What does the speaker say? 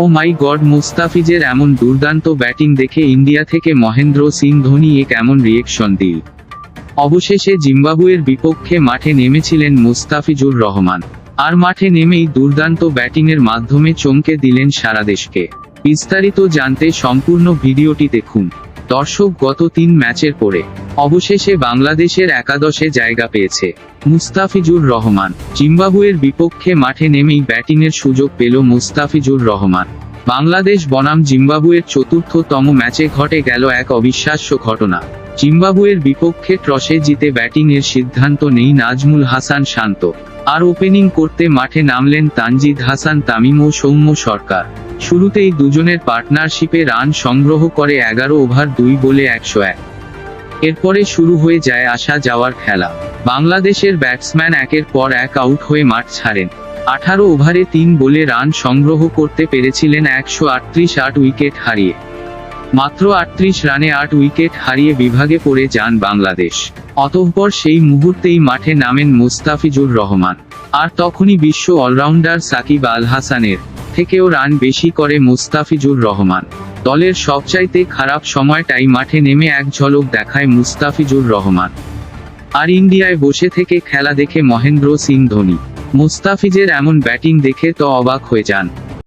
ও মাই god, মুস্তাফিজের এমন দুর্দান্ত ব্যাটিং দেখে ইন্ডিয়া থেকে মহেন্দ্র সিং ধোনি এক এমন রিয়েকশন দিল। অবশেষে জিম্বাবুয়ের বিপক্ষে মাঠে নেমেছিলেন মুস্তাফিজুর রহমান। আর মাঠে নেমেই দুর্দান্ত ব্যাটিংয়ের মাধ্যমে চমকে দিলেন সারা দেশকে। বিস্তারিত জানতে সম্পূর্ণ ভিডিওটি দেখুন। দর্শক, গত তিন ম্যাচের পরে অবশেষে বাংলাদেশের একাদশে জায়গা পেয়েছে। মুস্তাফিজুর রহমান, জিম্বাবুয়ের বিপক্ষে মাঠে নেমেই ব্যাটিংয়ের সুযোগ পেল মুস্তাফিজুর রহমান। বাংলাদেশ বনাম জিম্বাবুয়ের চতুর্থতম ম্যাচে ঘটে গেল এক অবিশ্বাস্য ঘটনা। জিম্বাবুয়ের বিপক্ষে ট্রসে জিতে ব্যাটিংয়ের সিদ্ধান্ত নেই নাজমুল হাসান শান্ত। আর ওপেনিং করতে মাঠে নামলেন তানজিদ হাসান, তামিম ও সৌম্য সরকার। শুরুতেই দুজনের পার্টনারশিপে রান সংগ্রহ করে এগারো ওভার দুই বলে একশো এক। এরপরে শুরু হয়ে যায় আসা যাওয়ার খেলা। বাংলাদেশের ব্যাটসম্যান একের পর এক আউট হয়ে মাঠ ছাড়েন। আঠারো ওভারে তিন বলে রান সংগ্রহ করতে পেরেছিলেন একশো আটত্রিশ আট উইকেট হারিয়ে। মাত্র আটত্রিশ রানে আট উইকেট হারিয়ে বিভাগে পড়ে যান বাংলাদেশ। অতঃপর সেই মুহূর্তেই মাঠে নামেন মুস্তাফিজুর রহমান। আর তখনই বিশ্ব অলরাউন্ডার সাকিব আল হাসানের থেকেও রান বেশি করে মুস্তাফিজুর রহমান। দলের সবচাইতে খারাপ সময়টাই মাঠে নেমে এক ঝলক দেখায় মুস্তাফিজুর রহমান। আর ইন্ডিয়ায় বসে থেকে খেলা দেখে মহেন্দ্র সিং ধোনি। মুস্তাফিজের এমন ব্যাটিং দেখে তো অবাক হয়ে যান।